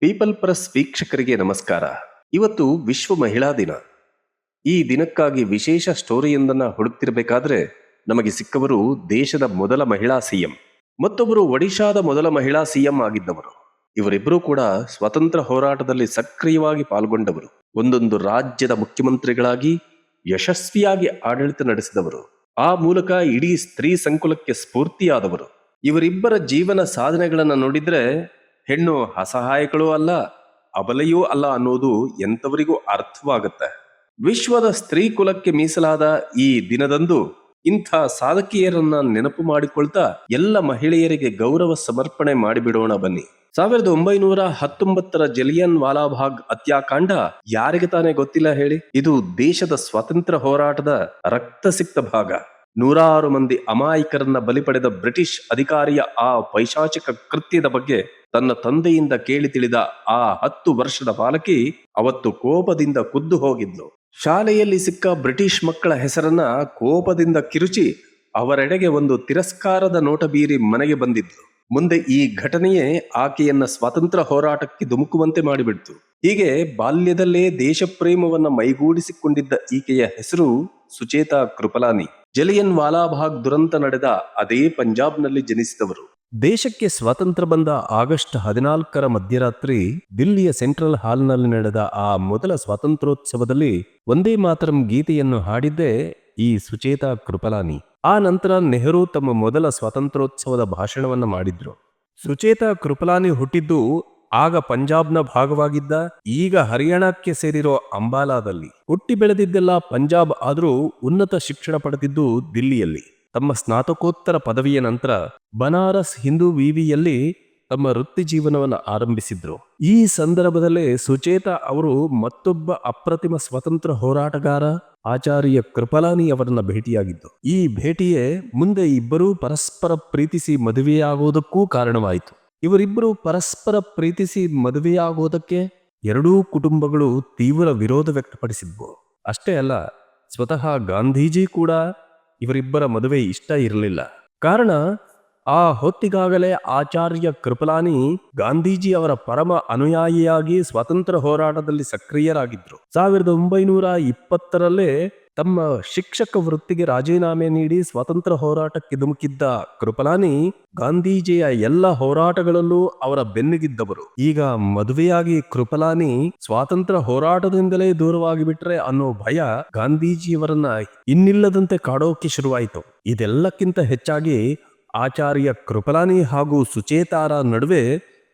People press ವೀಕ್ಷಕರಿಗೆ ನಮಸ್ಕಾರ. ಇವತ್ತು ವಿಶ್ವ ಮಹಿಳಾ ದಿನ. ಈ ದಿನಕ್ಕಾಗಿ ವಿಶೇಷ ಸ್ಟೋರಿಯೊಂದನ್ನು ಹುಡುಕ್ತಿರಬೇಕಾದ್ರೆ ನಮಗೆ ಸಿಕ್ಕವರು ದೇಶದ ಮೊದಲ ಮಹಿಳಾ ಸಿಎಂ. ಮತ್ತೊಬ್ಬರು ಒಡಿಶಾದ ಮೊದಲ ಮಹಿಳಾ ಸಿಎಂ ಆಗಿದ್ದವರು. ಇವರಿಬ್ಬರೂ ಕೂಡ ಸ್ವತಂತ್ರ ಹೋರಾಟದಲ್ಲಿ ಸಕ್ರಿಯವಾಗಿ ಪಾಲ್ಗೊಂಡವರು. ಒಂದೊಂದು ರಾಜ್ಯದ ಮುಖ್ಯಮಂತ್ರಿಗಳಾಗಿ ಯಶಸ್ವಿಯಾಗಿ ಆಡಳಿತ ನಡೆಸಿದವರು. ಆ ಮೂಲಕ ಇಡೀ ಸ್ತ್ರೀ ಸಂಕುಲಕ್ಕೆ ಸ್ಫೂರ್ತಿಯಾದವರು. ಇವರಿಬ್ಬರ ಜೀವನ ಸಾಧನೆಗಳನ್ನು ನೋಡಿದ್ರೆ ಹೆಣ್ಣು ಅಸಹಾಯಕಳು ಅಲ್ಲ, ಅಬಲೆಯೂ ಅಲ್ಲ ಅನ್ನೋದು ಎಂತವರಿಗೂ ಅರ್ಥವಾಗುತ್ತೆ. ವಿಶ್ವದ ಸ್ತ್ರೀ ಕುಲಕ್ಕೆ ಮೀಸಲಾದ ಈ ದಿನದಂದು ಇಂಥ ಸಾಧಕಿಯರನ್ನ ನೆನಪು ಮಾಡಿಕೊಳ್ತಾ ಎಲ್ಲ ಮಹಿಳೆಯರಿಗೆ ಗೌರವ ಸಮರ್ಪಣೆ ಮಾಡಿಬಿಡೋಣ ಬನ್ನಿ. ಸಾವಿರದ ಒಂಬೈನೂರ ಹತ್ತೊಂಬತ್ತರ ಜಲಿಯನ್ ವಾಲಾಬಾಗ್ ಹತ್ಯಾಕಾಂಡ ಯಾರಿಗೆ ತಾನೇ ಗೊತ್ತಿಲ್ಲ ಹೇಳಿ? ಇದು ದೇಶದ ಸ್ವಾತಂತ್ರ್ಯ ಹೋರಾಟದ ರಕ್ತಸಿಕ್ತ ಭಾಗ. ನೂರಾರು ಮಂದಿ ಅಮಾಯಕರನ್ನ ಬಲಿ ಪಡೆದ ಬ್ರಿಟಿಷ್ ಅಧಿಕಾರಿಯ ಆ ಪೈಶಾಚಿಕ ಕೃತ್ಯದ ಬಗ್ಗೆ ತನ್ನ ತಂದೆಯಿಂದ ಕೇಳಿ ತಿಳಿದ ಆ ಹತ್ತು ವರ್ಷದ ಬಾಲಕಿ ಅವತ್ತು ಕೋಪದಿಂದ ಕುದ್ದು ಹೋಗಿದ್ಲು. ಶಾಲೆಯಲ್ಲಿ ಸಿಕ್ಕ ಬ್ರಿಟಿಷ್ ಮಕ್ಕಳ ಹೆಸರನ್ನ ಕೋಪದಿಂದ ಕಿರುಚಿ ಅವರೆಡೆಗೆ ಒಂದು ತಿರಸ್ಕಾರದ ನೋಟ ಬೀರಿ ಮನೆಗೆ ಬಂದಿದ್ಲು. ಮುಂದೆ ಈ ಘಟನೆಯೇ ಆಕೆಯನ್ನ ಸ್ವಾತಂತ್ರ್ಯ ಹೋರಾಟಕ್ಕೆ ಧುಮುಕುವಂತೆ ಮಾಡಿಬಿಡ್ತು. ಹೀಗೆ ಬಾಲ್ಯದಲ್ಲೇ ದೇಶಪ್ರೇಮವನ್ನ ಮೈಗೂಡಿಸಿಕೊಂಡಿದ್ದ ಈಕೆಯ ಹೆಸರು ಸುಚೇತಾ ಕೃಪಲಾನಿ. ಜಲಿಯನ್ ವಾಲಾಬಾಗ್ ದುರಂತ ನಡೆದ ಅದೇ ಪಂಜಾಬ್ನಲ್ಲಿ ಜನಿಸಿದವರು. ದೇಶಕ್ಕೆ ಸ್ವಾತಂತ್ರ್ಯ ಬಂದ ಆಗಸ್ಟ್ ಹದಿನಾಲ್ಕರ ಮಧ್ಯರಾತ್ರಿ ದಿಲ್ಲಿಯ ಸೆಂಟ್ರಲ್ ಹಾಲ್ನಲ್ಲಿ ನಡೆದ ಆ ಮೊದಲ ಸ್ವಾತಂತ್ರ್ಯೋತ್ಸವದಲ್ಲಿ ಒಂದೇ ಮಾತರಂ ಗೀತೆಯನ್ನು ಹಾಡಿದ್ದೇ ಈ ಸುಚೇತಾ ಕೃಪಲಾನಿ. ಆ ನಂತರ ನೆಹರು ತಮ್ಮ ಮೊದಲ ಸ್ವಾತಂತ್ರ್ಯೋತ್ಸವದ ಭಾಷಣವನ್ನು ಮಾಡಿದ್ರು. ಸುಚೇತ ಕೃಪಲಾನಿ ಹುಟ್ಟಿದ್ದು ಆಗ ಪಂಜಾಬ್ನ ಭಾಗವಾಗಿದ್ದ ಈಗ ಹರಿಯಾಣಕ್ಕೆ ಸೇರಿರೋ ಅಂಬಾಲಾದಲ್ಲಿ ಹುಟ್ಟಿ ಬೆಳೆದಿದ್ದೆಲ್ಲ ಪಂಜಾಬ್ ಆದರೂ ಉನ್ನತ ಶಿಕ್ಷಣ ಪಡೆದಿದ್ದು ದಿಲ್ಲಿಯಲ್ಲಿ. ತಮ್ಮ ಸ್ನಾತಕೋತ್ತರ ಪದವಿಯ ನಂತರ ಬನಾರಸ್ ಹಿಂದೂ ವಿವಿಯಲ್ಲಿ ತಮ್ಮ ವೃತ್ತಿ ಜೀವನವನ್ನು ಆರಂಭಿಸಿದ್ರು. ಈ ಸಂದರ್ಭದಲ್ಲೇ ಸುಚೇತಾ ಅವರು ಮತ್ತೊಬ್ಬ ಅಪ್ರತಿಮ ಸ್ವತಂತ್ರ ಹೋರಾಟಗಾರ ಆಚಾರ್ಯ ಕೃಪಲಾನಿ ಅವರನ್ನ ಭೇಟಿಯಾಗಿದ್ದು. ಈ ಭೇಟಿಯೇ ಮುಂದೆ ಇಬ್ಬರೂ ಪರಸ್ಪರ ಪ್ರೀತಿಸಿ ಮದುವೆಯಾಗುವುದಕ್ಕೂ ಕಾರಣವಾಯಿತು. ಇವರಿಬ್ಬರು ಪರಸ್ಪರ ಪ್ರೀತಿಸಿ ಮದುವೆಯಾಗೋದಕ್ಕೆ ಎರಡೂ ಕುಟುಂಬಗಳು ತೀವ್ರ ವಿರೋಧ ವ್ಯಕ್ತಪಡಿಸಿದ್ವು. ಅಷ್ಟೇ ಅಲ್ಲ, ಸ್ವತಃ ಗಾಂಧೀಜಿ ಕೂಡ ಇವರಿಬ್ಬರ ಮದುವೆ ಇಷ್ಟ ಇರಲಿಲ್ಲ. ಕಾರಣ, ಆ ಹೊತ್ತಿಗಾಗಲೇ ಆಚಾರ್ಯ ಕೃಪಲಾನಿ ಗಾಂಧೀಜಿ ಅವರ ಪರಮ ಅನುಯಾಯಿಯಾಗಿ ಸ್ವಾತಂತ್ರ್ಯ ಹೋರಾಟದಲ್ಲಿ ಸಕ್ರಿಯರಾಗಿದ್ರು. ಸಾವಿರದ ಒಂಬೈನೂರ ಇಪ್ಪತ್ತರಲ್ಲೇ ತಮ್ಮ ಶಿಕ್ಷಕ ವೃತ್ತಿಗೆ ರಾಜೀನಾಮೆ ನೀಡಿ ಸ್ವಾತಂತ್ರ್ಯ ಹೋರಾಟಕ್ಕೆ ಧುಮುಕಿದ್ದ ಕೃಪಲಾನಿ ಗಾಂಧೀಜಿಯ ಎಲ್ಲ ಹೋರಾಟಗಳಲ್ಲೂ ಅವರ ಬೆನ್ನಿಗಿದ್ದವರು. ಈಗ ಮದುವೆಯಾಗಿ ಕೃಪಲಾನಿ ಸ್ವಾತಂತ್ರ್ಯ ಹೋರಾಟದಿಂದಲೇ ದೂರವಾಗಿ ಬಿಟ್ರೆ ಅನ್ನೋ ಭಯ ಗಾಂಧೀಜಿಯವರನ್ನ ಇನ್ನಿಲ್ಲದಂತೆ ಕಾಡೋಕೆ ಶುರುವಾಯಿತು. ಇದೆಲ್ಲಕ್ಕಿಂತ ಹೆಚ್ಚಾಗಿ ಆಚಾರ್ಯ ಕೃಪಲಾನಿ ಹಾಗೂ ಸುಚೇತಾರ ನಡುವೆ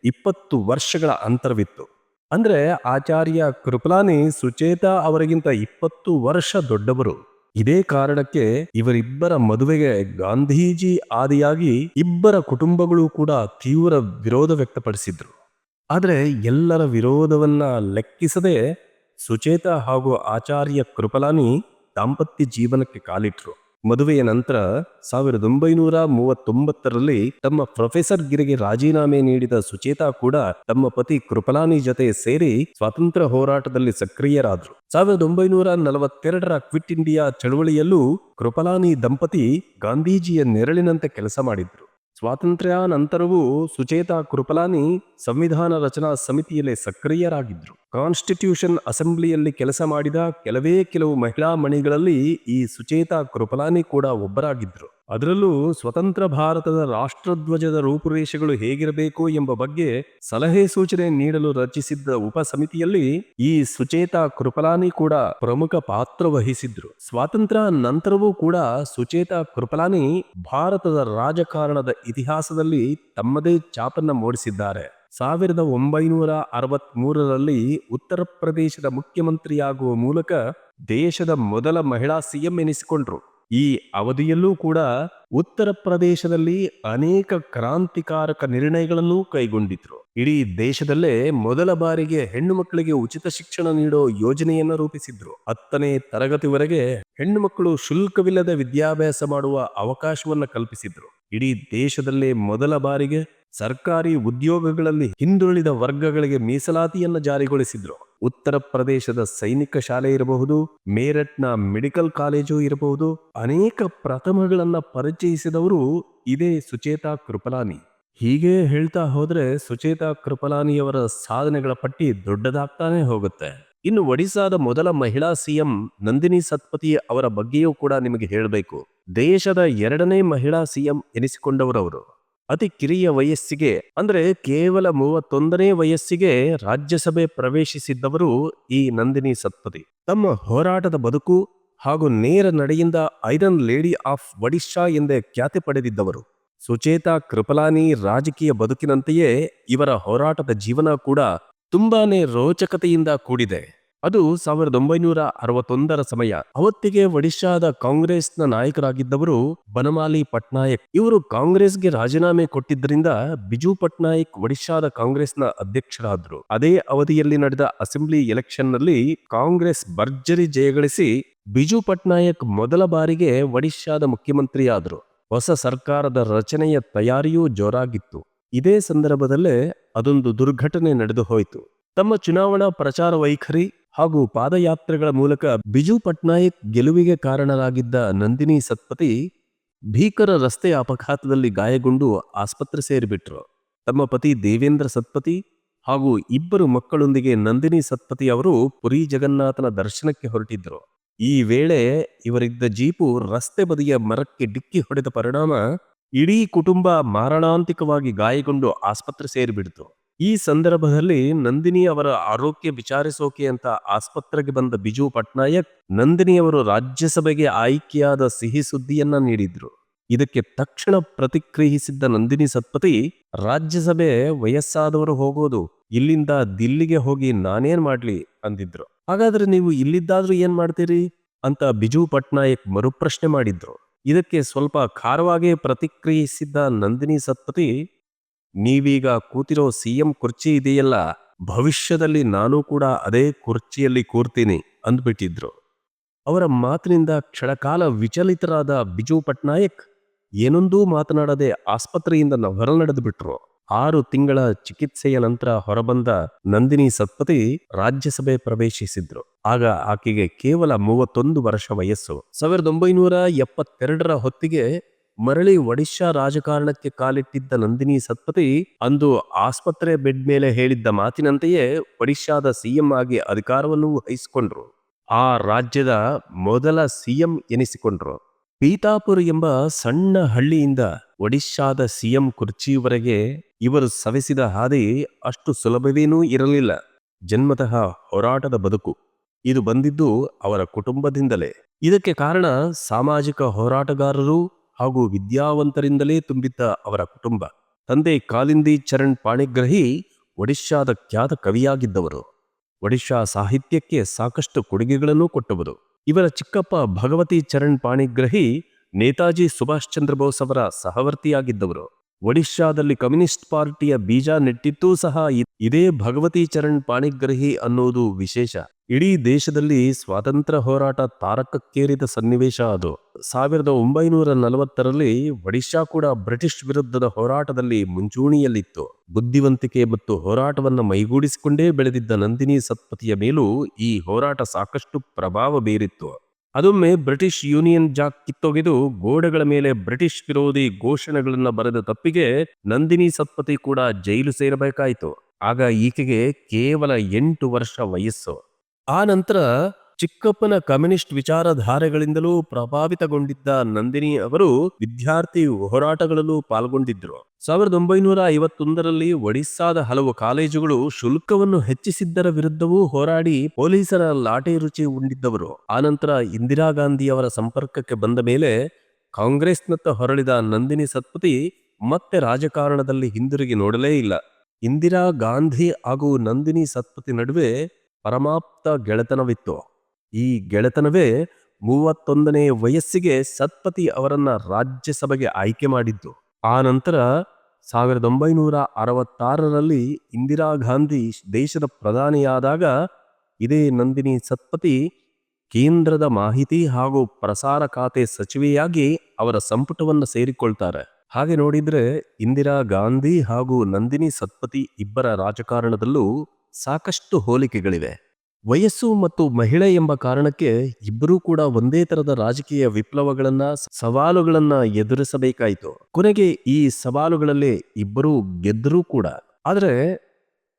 ಇಪ್ಪತ್ತು ವರ್ಷಗಳ ಅಂತರವಿತ್ತು. ಅಂದ್ರೆ ಆಚಾರ್ಯ ಕೃಪಲಾನಿ ಸುಚೇತ ಅವರಿಗಿಂತ ಇಪ್ಪತ್ತು ವರ್ಷ ದೊಡ್ಡವರು. ಇದೇ ಕಾರಣಕ್ಕೆ ಇವರಿಬ್ಬರ ಮದುವೆಗೆ ಗಾಂಧೀಜಿ ಆದಿಯಾಗಿ ಇಬ್ಬರ ಕುಟುಂಬಗಳು ಕೂಡ ತೀವ್ರ ವಿರೋಧ ವ್ಯಕ್ತಪಡಿಸಿದ್ರು. ಆದರೆ ಎಲ್ಲರ ವಿರೋಧವನ್ನ ಲೆಕ್ಕಿಸದೆ ಸುಚೇತ ಹಾಗೂ ಆಚಾರ್ಯ ಕೃಪಲಾನಿ ದಾಂಪತ್ಯ ಜೀವನಕ್ಕೆ ಕಾಲಿಟ್ರು. ಮದುವೆಯ ನಂತರ ಸಾವಿರದ ಒಂಬೈನೂರ ಮೂವತ್ತೊಂಬತ್ತರಲ್ಲಿ ತಮ್ಮ ಪ್ರೊಫೆಸರ್ ಗಿರಿಗೆ ರಾಜೀನಾಮೆ ನೀಡಿದ ಸುಚೇತಾ ಕೂಡ ತಮ್ಮ ಪತಿ ಕೃಪಲಾನಿ ಜೊತೆ ಸೇರಿ ಸ್ವಾತಂತ್ರ್ಯ ಹೋರಾಟದಲ್ಲಿ ಸಕ್ರಿಯರಾದರು. ಸಾವಿರದ ಒಂಬೈನೂರ ನಲವತ್ತೆರಡರ ಕ್ವಿಟ್ ಇಂಡಿಯಾ ಚಳವಳಿಯಲ್ಲೂ ಕೃಪಲಾನಿ ದಂಪತಿ ಗಾಂಧೀಜಿಯ ನೆರಳಿನಂತೆ ಕೆಲಸ ಮಾಡಿದ್ರು. ಸ್ವಾತಂತ್ರ್ಯ ನಂತರವೂ ಸುಚೇತಾ ಕೃಪಲಾನಿ ಸಂವಿಧಾನ ರಚನಾ ಸಮಿತಿಯಲ್ಲಿ ಸಕ್ರಿಯರಾಗಿದ್ದರು ಕಾನ್ಸ್ಟಿಟ್ಯೂಷನ್ ಅಸೆಂಬ್ಲಿಯಲ್ಲಿ ಕೆಲಸ ಮಾಡಿದ ಕೆಲವೇ ಕೆಲವು ಮಹಿಳಾ ಮಣಿಗಳಲ್ಲಿ ಈ ಸುಚೇತಾ ಕೃಪಲಾನಿ ಕೂಡ ಒಬ್ಬರಾಗಿದ್ರು. ಅದರಲ್ಲೂ ಸ್ವತಂತ್ರ ಭಾರತದ ರಾಷ್ಟ್ರಧ್ವಜದ ರೂಪುರೇಷೆಗಳು ಹೇಗಿರಬೇಕು ಎಂಬ ಬಗ್ಗೆ ಸಲಹೆ ಸೂಚನೆ ನೀಡಲು ರಚಿಸಿದ್ದ ಉಪ ಸಮಿತಿಯಲ್ಲಿ ಈ ಸುಚೇತ ಕೃಪಲಾನಿ ಕೂಡ ಪ್ರಮುಖ ಪಾತ್ರ ವಹಿಸಿದ್ರು. ಸ್ವಾತಂತ್ರ್ಯ ನಂತರವೂ ಕೂಡ ಸುಚೇತ ಕೃಪಲಾನಿ ಭಾರತದ ರಾಜಕಾರಣದ ಇತಿಹಾಸದಲ್ಲಿ ತಮ್ಮದೇ ಚಾಪನ್ನ ಮೂಡಿಸಿದ್ದಾರೆ. ಸಾವಿರದ ಒಂಬೈನೂರ ಅರವತ್ತ್ ಮೂರರಲ್ಲಿ ಉತ್ತರ ಪ್ರದೇಶದ ಮುಖ್ಯಮಂತ್ರಿಯಾಗುವ ಮೂಲಕ ದೇಶದ ಮೊದಲ ಮಹಿಳಾ ಸಿಎಂ ಎನಿಸಿಕೊಂಡ್ರು. ಈ ಅವಧಿಯಲ್ಲೂ ಕೂಡ ಉತ್ತರ ಪ್ರದೇಶದಲ್ಲಿ ಅನೇಕ ಕ್ರಾಂತಿಕಾರಕ ನಿರ್ಣಯಗಳನ್ನು ಕೈಗೊಂಡಿದ್ರು. ಇಡೀ ದೇಶದಲ್ಲೇ ಮೊದಲ ಬಾರಿಗೆ ಹೆಣ್ಣು ಮಕ್ಕಳಿಗೆ ಉಚಿತ ಶಿಕ್ಷಣ ನೀಡೋ ಯೋಜನೆಯನ್ನು ರೂಪಿಸಿದ್ರು. ಹತ್ತನೇ ತರಗತಿವರೆಗೆ ಹೆಣ್ಣು ಮಕ್ಕಳು ಶುಲ್ಕವಿಲ್ಲದೆ ವಿದ್ಯಾಭ್ಯಾಸ ಮಾಡುವ ಅವಕಾಶವನ್ನ ಕಲ್ಪಿಸಿದ್ರು. ಇಡೀ ದೇಶದಲ್ಲೇ ಮೊದಲ ಬಾರಿಗೆ ಸರ್ಕಾರಿ ಉದ್ಯೋಗಗಳಲ್ಲಿ ಹಿಂದುಳಿದ ವರ್ಗಗಳಿಗೆ ಮೀಸಲಾತಿಯನ್ನು ಜಾರಿಗೊಳಿಸಿದ್ರು. ಉತ್ತರ ಪ್ರದೇಶದ ಸೈನಿಕ ಶಾಲೆ ಇರಬಹುದು ಮೇರಟ್ನ ಮೆಡಿಕಲ್ ಕಾಲೇಜು ಇರಬಹುದು, ಅನೇಕ ಪ್ರಥಮಗಳನ್ನ ಪರಿಚಯಿಸಿದವರು ಇದೇ ಸುಚೇತಾ ಕೃಪಲಾನಿ. ಹೀಗೆ ಹೇಳ್ತಾ ಹೋದ್ರೆ ಸುಚೇತಾ ಕೃಪಲಾನಿಯವರ ಸಾಧನೆಗಳ ಪಟ್ಟಿ ದೊಡ್ಡದಾಗ್ತಾನೆ ಹೋಗುತ್ತೆ. ಇನ್ನು ಒಡಿಸಾದ ಮೊದಲ ಮಹಿಳಾ ಸಿಎಂ ನಂದಿನಿ ಸತ್ಪತಿ ಅವರ ಬಗ್ಗೆಯೂ ಕೂಡ ನಿಮಗೆ ಹೇಳಬೇಕು. ದೇಶದ ಎರಡನೇ ಮಹಿಳಾ ಸಿಎಂ ಎನಿಸಿಕೊಂಡವರವರು ಅತಿ ಕಿರಿಯ ವಯಸ್ಸಿಗೆ, ಅಂದ್ರೆ ಕೇವಲ ಮೂವತ್ತೊಂದನೇ ವಯಸ್ಸಿಗೆ ರಾಜ್ಯಸಭೆ ಪ್ರವೇಶಿಸಿದ್ದವರು ಈ ನಂದಿನಿ ಸತ್ಪತಿ. ತಮ್ಮ ಹೋರಾಟದ ಬದುಕು ಹಾಗೂ ನೇರ ನಡೆಯಿಂದ ಐರನ್ ಲೇಡಿ ಆಫ್ ಒಡಿಶಾ ಎಂದೇ ಖ್ಯಾತಿ ಪಡೆದಿದ್ದವರು. ಸುಚೇತಾ ಕೃಪಲಾನಿ ರಾಜಕೀಯ ಬದುಕಿನಂತೆಯೇ ಇವರ ಹೋರಾಟದ ಜೀವನ ಕೂಡ ತುಂಬಾನೇ ರೋಚಕತೆಯಿಂದ ಕೂಡಿದೆ. ಅದು ಸಾವಿರದ ಒಂಬೈನೂರ ಅರವತ್ತೊಂದರ ಸಮಯ. ಅವತ್ತಿಗೆ ಒಡಿಶಾದ ಕಾಂಗ್ರೆಸ್ನ ನಾಯಕರಾಗಿದ್ದವರು ಬನಮಾಲಿ ಪಟ್ನಾಯಕ್. ಇವರು ಕಾಂಗ್ರೆಸ್ಗೆ ರಾಜೀನಾಮೆ ಕೊಟ್ಟಿದ್ದರಿಂದ ಬಿಜು ಪಟ್ನಾಯಕ್ ಒಡಿಶಾದ ಕಾಂಗ್ರೆಸ್ನ ಅಧ್ಯಕ್ಷರಾದ್ರು. ಅದೇ ಅವಧಿಯಲ್ಲಿ ನಡೆದ ಅಸೆಂಬ್ಲಿ ಎಲೆಕ್ಷನ್ನಲ್ಲಿ ಕಾಂಗ್ರೆಸ್ ಭರ್ಜರಿ ಜಯಗಳಿಸಿ ಬಿಜು ಪಟ್ನಾಯಕ್ ಮೊದಲ ಬಾರಿಗೆ ಒಡಿಶಾದ ಮುಖ್ಯಮಂತ್ರಿಯಾದರು. ಹೊಸ ಸರ್ಕಾರದ ರಚನೆಯ ತಯಾರಿಯೂ ಜೋರಾಗಿತ್ತು. ಇದೇ ಸಂದರ್ಭದಲ್ಲೇ ಅದೊಂದು ದುರ್ಘಟನೆ ನಡೆದು ಹೋಯಿತು ತಮ್ಮ ಚುನಾವಣಾ ಪ್ರಚಾರ ವೈಖರಿ ಹಾಗೂ ಪಾದಯಾತ್ರೆಗಳ ಮೂಲಕ ಬಿಜು ಪಟ್ನಾಯಕ್ ಗೆಲುವಿಗೆ ಕಾರಣರಾಗಿದ್ದ ನಂದಿನಿ ಸತ್ಪತಿ ಭೀಕರ ರಸ್ತೆ ಅಪಘಾತದಲ್ಲಿ ಗಾಯಗೊಂಡು ಆಸ್ಪತ್ರೆ ಸೇರಿಬಿಟ್ರು. ತಮ್ಮ ಪತಿ ದೇವೇಂದ್ರ ಸತ್ಪತಿ ಹಾಗೂ ಇಬ್ಬರು ಮಕ್ಕಳೊಂದಿಗೆ ನಂದಿನಿ ಸತ್ಪತಿ ಅವರು ಪುರಿ ಜಗನ್ನಾಥನ ದರ್ಶನಕ್ಕೆ ಹೊರಟಿದ್ದರು. ಈ ವೇಳೆ ಇವರಿದ್ದ ಜೀಪು ರಸ್ತೆ ಬದಿಯ ಮರಕ್ಕೆ ಡಿಕ್ಕಿ ಹೊಡೆದ ಪರಿಣಾಮ ಇಡೀ ಕುಟುಂಬ ಮಾರಣಾಂತಿಕವಾಗಿ ಗಾಯಗೊಂಡು ಆಸ್ಪತ್ರೆ ಸೇರಿಬಿಡ್ತು. ಈ ಸಂದರ್ಭದಲ್ಲಿ ನಂದಿನಿ ಅವರ ಆರೋಗ್ಯ ವಿಚಾರಿಸೋಕೆ ಅಂತ ಆಸ್ಪತ್ರೆಗೆ ಬಂದ ಬಿಜು ಪಟ್ನಾಯಕ್ ನಂದಿನಿಯವರು ರಾಜ್ಯಸಭೆಗೆ ಆಯ್ಕೆಯಾದ ಸಿಹಿ ಸುದ್ದಿಯನ್ನ ನೀಡಿದ್ರು. ಇದಕ್ಕೆ ತಕ್ಷಣ ಪ್ರತಿಕ್ರಿಯಿಸಿದ್ದ ನಂದಿನಿ ಸತ್ಪತಿ, ರಾಜ್ಯಸಭೆ ವಯಸ್ಸಾದವರು ಹೋಗೋದು, ಇಲ್ಲಿಂದ ದಿಲ್ಲಿಗೆ ಹೋಗಿ ನಾನೇನ್ ಮಾಡ್ಲಿ? ಅಂದಿದ್ರು. ಹಾಗಾದ್ರೆ ನೀವು ಇಲ್ಲಿದ್ದಾದ್ರೂ ಏನ್ ಮಾಡ್ತೀರಿ? ಅಂತ ಬಿಜು ಪಟ್ನಾಯಕ್ ಮರುಪ್ರಶ್ನೆ ಮಾಡಿದ್ರು. ಇದಕ್ಕೆ ಸ್ವಲ್ಪ ಖಾರವಾಗಿ ಪ್ರತಿಕ್ರಿಯಿಸಿದ್ದ ನಂದಿನಿ ಸತ್ಪತಿ ನೀವೀಗ ಕೂತಿರೋ ಸಿಎಂ ಕುರ್ಚಿ ಇದೆಯಲ್ಲ, ಭವಿಷ್ಯದಲ್ಲಿ ನಾನು ಕೂಡ ಅದೇ ಕುರ್ಚಿಯಲ್ಲಿ ಕೂರ್ತೀನಿ ಅಂದ್ಬಿಟ್ಟಿದ್ರು. ಅವರ ಮಾತಿನಿಂದ ಕ್ಷಣಕಾಲ ವಿಚಲಿತರಾದ ಬಿಜು ಪಟ್ನಾಯಕ್ ಏನೊಂದೂ ಮಾತನಾಡದೆ ಆಸ್ಪತ್ರೆಯಿಂದ ಹೊರ ನಡೆದು ಬಿಟ್ರು ಆರು ತಿಂಗಳ ಚಿಕಿತ್ಸೆಯ ನಂತರ ಹೊರಬಂದ ನಂದಿನಿ ಸತ್ಪತಿ ರಾಜ್ಯಸಭೆ ಪ್ರವೇಶಿಸಿದ್ರು. ಆಗ ಆಕೆಗೆ ಕೇವಲ ಮೂವತ್ತೊಂದು ವರ್ಷ ವಯಸ್ಸು. ಸಾವಿರದ ಒಂಬೈನೂರ ಎಪ್ಪತ್ತೆರಡರ ಹೊತ್ತಿಗೆ ಮರಳಿ ಒಡಿಶಾ ರಾಜಕಾರಣಕ್ಕೆ ಕಾಲಿಟ್ಟಿದ್ದ ನಂದಿನಿ ಸತ್ಪತಿ ಅಂದು ಆಸ್ಪತ್ರೆ ಬೆಡ್ ಮೇಲೆ ಹೇಳಿದ್ದ ಮಾತಿನಂತೆಯೇ ಒಡಿಶಾದ ಸಿಎಂ ಆಗಿ ಅಧಿಕಾರವನ್ನು ವಹಿಸಿಕೊಂಡ್ರು. ಆ ರಾಜ್ಯದ ಮೊದಲ ಸಿಎಂ ಎನಿಸಿಕೊಂಡ್ರು. ಪೀತಾಪುರ್ ಎಂಬ ಸಣ್ಣ ಹಳ್ಳಿಯಿಂದ ಒಡಿಶಾದ ಸಿಎಂ ಕುರ್ಚಿವರೆಗೆ ಇವರು ಸವೆಸಿದ ಹಾದಿ ಅಷ್ಟು ಸುಲಭವೇನೂ ಇರಲಿಲ್ಲ. ಜನ್ಮತಃ ಹೋರಾಟದ ಬದುಕು. ಇದು ಬಂದಿದ್ದು ಅವರ ಕುಟುಂಬದಿಂದಲೇ. ಇದಕ್ಕೆ ಕಾರಣ ಸಾಮಾಜಿಕ ಹೋರಾಟಗಾರರು ಹಾಗೂ ವಿದ್ಯಾವಂತರಿಂದಲೇ ತುಂಬಿದ್ದ ಅವರ ಕುಟುಂಬ. ತಂದೆ ಕಾಲಿಂದಿ ಚರಣ್ ಪಾಣಿಗ್ರಹಿ ಒಡಿಶಾದ ಖ್ಯಾತ ಕವಿಯಾಗಿದ್ದವರು. ಒಡಿಶಾ ಸಾಹಿತ್ಯಕ್ಕೆ ಸಾಕಷ್ಟು ಕೊಡುಗೆಗಳನ್ನು ಕೊಟ್ಟವರು. ಇವರ ಚಿಕ್ಕಪ್ಪ ಭಗವತಿ ಚರಣ್ ಪಾಣಿಗ್ರಹಿ ನೇತಾಜಿ ಸುಭಾಷ್ ಚಂದ್ರ ಬೋಸ್ ಅವರ ಸಹವರ್ತಿಯಾಗಿದ್ದವರು. ಒಡಿಶಾದಲ್ಲಿ ಕಮ್ಯುನಿಸ್ಟ್ ಪಾರ್ಟಿಯ ಬೀಜ ನೆಟ್ಟಿತ್ತೂ ಸಹ ಇದೇ ಭಗವತಿ ಚರಣ್ ಪಾಣಿಗ್ರಹಿ ಅನ್ನೋದು ವಿಶೇಷ. ಇಡೀ ದೇಶದಲ್ಲಿ ಸ್ವಾತಂತ್ರ್ಯ ಹೋರಾಟ ತಾರಕಕ್ಕೇರಿದ ಸನ್ನಿವೇಶ ಅದು. ಸಾವಿರದ ಒಂಬೈನೂರ ನಲವತ್ತರಲ್ಲಿ ಒಡಿಶಾ ಕೂಡ ಬ್ರಿಟಿಷ್ ವಿರುದ್ಧದ ಹೋರಾಟದಲ್ಲಿ ಮುಂಚೂಣಿಯಲ್ಲಿತ್ತು. ಬುದ್ಧಿವಂತಿಕೆ ಮತ್ತು ಹೋರಾಟವನ್ನು ಮೈಗೂಡಿಸಿಕೊಂಡೇ ಬೆಳೆದಿದ್ದ ನಂದಿನಿ ಸತ್ಪತಿಯ ಮೇಲೂ ಈ ಹೋರಾಟ ಸಾಕಷ್ಟು ಪ್ರಭಾವ ಬೀರಿತ್ತು. ಅದೊಮ್ಮೆ ಬ್ರಿಟಿಷ್ ಯೂನಿಯನ್ ಜಾಕ್ ಕಿತ್ತೊಗೆದು ಗೋಡೆಗಳ ಮೇಲೆ ಬ್ರಿಟಿಷ್ ವಿರೋಧಿ ಘೋಷಣೆಗಳನ್ನು ಬರೆದ ತಪ್ಪಿಗೆ ನಂದಿನಿ ಸತ್ಪತಿ ಕೂಡ ಜೈಲು ಸೇರಬೇಕಾಯಿತು. ಆಗ ಈಕೆಗೆ ಕೇವಲ ಎಂಟು ವರ್ಷ ವಯಸ್ಸು. ಆ ನಂತರ ಚಿಕ್ಕಪ್ಪನ ಕಮ್ಯುನಿಸ್ಟ್ ವಿಚಾರಧಾರೆಗಳಿಂದಲೂ ಪ್ರಭಾವಿತಗೊಂಡಿದ್ದ ನಂದಿನಿ ಅವರು ವಿದ್ಯಾರ್ಥಿ ಹೋರಾಟಗಳಲ್ಲೂ ಪಾಲ್ಗೊಂಡಿದ್ದರು. ಸಾವಿರದ ಒಂಬೈನೂರ ಐವತ್ತೊಂದರಲ್ಲಿ ಒಡಿಸ್ಸಾದ ಹಲವು ಕಾಲೇಜುಗಳು ಶುಲ್ಕವನ್ನು ಹೆಚ್ಚಿಸಿದ್ದರ ವಿರುದ್ಧವೂ ಹೋರಾಡಿ ಪೊಲೀಸರ ಲಾಠಿ ರುಚಿ ಉಂಡಿದ್ದವರು. ಆನಂತರ ಇಂದಿರಾ ಗಾಂಧಿಯವರ ಸಂಪರ್ಕಕ್ಕೆ ಬಂದ ಮೇಲೆ ಕಾಂಗ್ರೆಸ್ನತ್ತ ಹೊರಳಿದ ನಂದಿನಿ ಸತ್ಪತಿ ಮತ್ತೆ ರಾಜಕಾರಣದಲ್ಲಿ ಹಿಂದಿರುಗಿ ನೋಡಲೇ ಇಲ್ಲ. ಇಂದಿರಾ ಗಾಂಧಿ ಹಾಗೂ ನಂದಿನಿ ಸತ್ಪತಿ ನಡುವೆ ಪರಮಾಪ್ತ ಗೆಳೆತನವಿತ್ತು. ಈ ಗೆಳೆತನವೇ ಮೂವತ್ತೊಂದನೇ ವಯಸ್ಸಿಗೆ ಸತ್ಪತಿ ಅವರನ್ನ ರಾಜ್ಯಸಭೆಗೆ ಆಯ್ಕೆ ಮಾಡಿದ್ದು. ಆ ನಂತರ ಸಾವಿರದ ಒಂಬೈನೂರ ಅರವತ್ತಾರರಲ್ಲಿ ಇಂದಿರಾ ಗಾಂಧಿ ದೇಶದ ಪ್ರಧಾನಿಯಾದಾಗ ಇದೇ ನಂದಿನಿ ಸತ್ಪತಿ ಕೇಂದ್ರದ ಮಾಹಿತಿ ಹಾಗೂ ಪ್ರಸಾರ ಖಾತೆ ಸಚಿವೆಯಾಗಿ ಅವರ ಸಂಪುಟವನ್ನು ಸೇರಿಕೊಳ್ತಾರೆ. ಹಾಗೆ ನೋಡಿದ್ರೆ ಇಂದಿರಾ ಗಾಂಧಿ ಹಾಗೂ ನಂದಿನಿ ಸತ್ಪತಿ ಇಬ್ಬರ ರಾಜಕಾರಣದಲ್ಲೂ ಸಾಕಷ್ಟು ಹೋಲಿಕೆಗಳಿವೆ. ವಯಸ್ಸು ಮತ್ತು ಮಹಿಳೆ ಎಂಬ ಕಾರಣಕ್ಕೆ ಇಬ್ಬರೂ ಕೂಡ ಒಂದೇ ತರದ ರಾಜಕೀಯ ವಿಪ್ಲವಗಳನ್ನ, ಸವಾಲುಗಳನ್ನ ಎದುರಿಸಬೇಕಾಯಿತು. ಕೊನೆಗೆ ಈ ಸವಾಲುಗಳಲ್ಲಿ ಇಬ್ಬರೂ ಗೆದ್ದರೂ ಕೂಡ. ಆದ್ರೆ,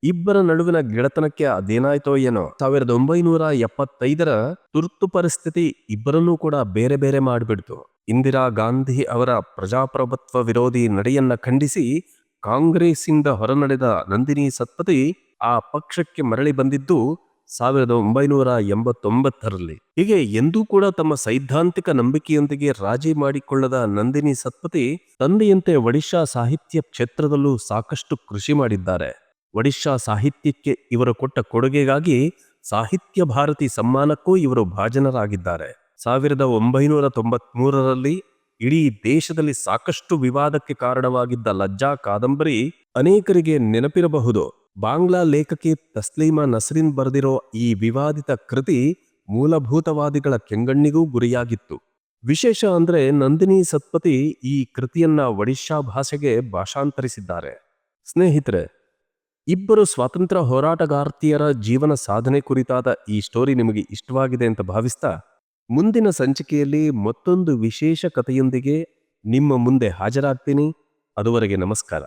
ಇಬ್ಬರ ನಡುವಿನ ಗೆಳೆತನಕ್ಕೆ ಅದೇನಾಯ್ತೋ ಏನೋ. ಸಾವಿರದ ಒಂಬೈನೂರ ಎಪ್ಪತ್ತೈದರ ತುರ್ತು ಪರಿಸ್ಥಿತಿ ಇಬ್ಬರನ್ನೂ ಕೂಡ ಬೇರೆ ಬೇರೆ ಮಾಡಿಬಿಡ್ತು. ಇಂದಿರಾ ಗಾಂಧಿ ಅವರ ಪ್ರಜಾಪ್ರಭುತ್ವ ವಿರೋಧಿ ನಡೆಯನ್ನ ಖಂಡಿಸಿ ಕಾಂಗ್ರೆಸ್ಸಿಂದ ಹೊರನಡೆದ ನಂದಿನಿ ಸತ್ಪತಿ ಆ ಪಕ್ಷಕ್ಕೆ ಮರಳಿ ಬಂದಿದ್ದು ಸಾವಿರದ ಒಂಬೈನೂರ ಎಂಬತ್ತೊಂಬತ್ತರಲ್ಲಿ ಹೀಗೆ ಎಂದೂ ಕೂಡ ತಮ್ಮ ಸೈದ್ಧಾಂತಿಕ ನಂಬಿಕೆಯೊಂದಿಗೆ ರಾಜಿ ಮಾಡಿಕೊಳ್ಳದ ನಂದಿನಿ ಸತ್ಪತಿ ತಂದೆಯಂತೆ ಒಡಿಶಾ ಸಾಹಿತ್ಯ ಕ್ಷೇತ್ರದಲ್ಲೂ ಸಾಕಷ್ಟು ಕೃಷಿ ಮಾಡಿದ್ದಾರೆ. ಒಡಿಶಾ ಸಾಹಿತ್ಯಕ್ಕೆ ಇವರು ಕೊಟ್ಟ ಕೊಡುಗೆಗಾಗಿ ಸಾಹಿತ್ಯ ಭಾರತಿ ಸಮ್ಮಾನಕ್ಕೂ ಇವರು ಭಾಜನರಾಗಿದ್ದಾರೆ. ಸಾವಿರದ ಒಂಬೈನೂರ ತೊಂಬತ್ಮೂರರಲ್ಲಿ ಇಡೀ ದೇಶದಲ್ಲಿ ಸಾಕಷ್ಟು ವಿವಾದಕ್ಕೆ ಕಾರಣವಾಗಿದ್ದ ಲಜ್ಜಾ ಕಾದಂಬರಿ ಅನೇಕರಿಗೆ ನೆನಪಿರಬಹುದು. ಬಾಂಗ್ಲಾ ಲೇಖಕಿ ತಸ್ಲೀಮಾ ನಸ್ರಿನ್ ಬರೆದಿರೋ ಈ ವಿವಾದಿತ ಕೃತಿ ಮೂಲಭೂತವಾದಿಗಳ ಕೆಂಗಣ್ಣಿಗೂ ಗುರಿಯಾಗಿತ್ತು. ವಿಶೇಷ ಅಂದ್ರೆ ನಂದಿನಿ ಸತ್ಪತಿ ಈ ಕೃತಿಯನ್ನ ಒಡಿಶಾ ಭಾಷೆಗೆ ಭಾಷಾಂತರಿಸಿದ್ದಾರೆ. ಸ್ನೇಹಿತರೆ, ಇಬ್ಬರು ಸ್ವಾತಂತ್ರ್ಯ ಹೋರಾಟಗಾರ್ತಿಯರ ಜೀವನ ಸಾಧನೆ ಕುರಿತಾದ ಈ ಸ್ಟೋರಿ ನಿಮಗೆ ಇಷ್ಟವಾಗಿದೆ ಅಂತ ಭಾವಿಸ್ತಾ, ಮುಂದಿನ ಸಂಚಿಕೆಯಲ್ಲಿ ಮತ್ತೊಂದು ವಿಶೇಷ ಕಥೆಯೊಂದಿಗೆ ನಿಮ್ಮ ಮುಂದೆ ಹಾಜರಾಗ್ತೀನಿ. ಅದುವರೆಗೆ ನಮಸ್ಕಾರ.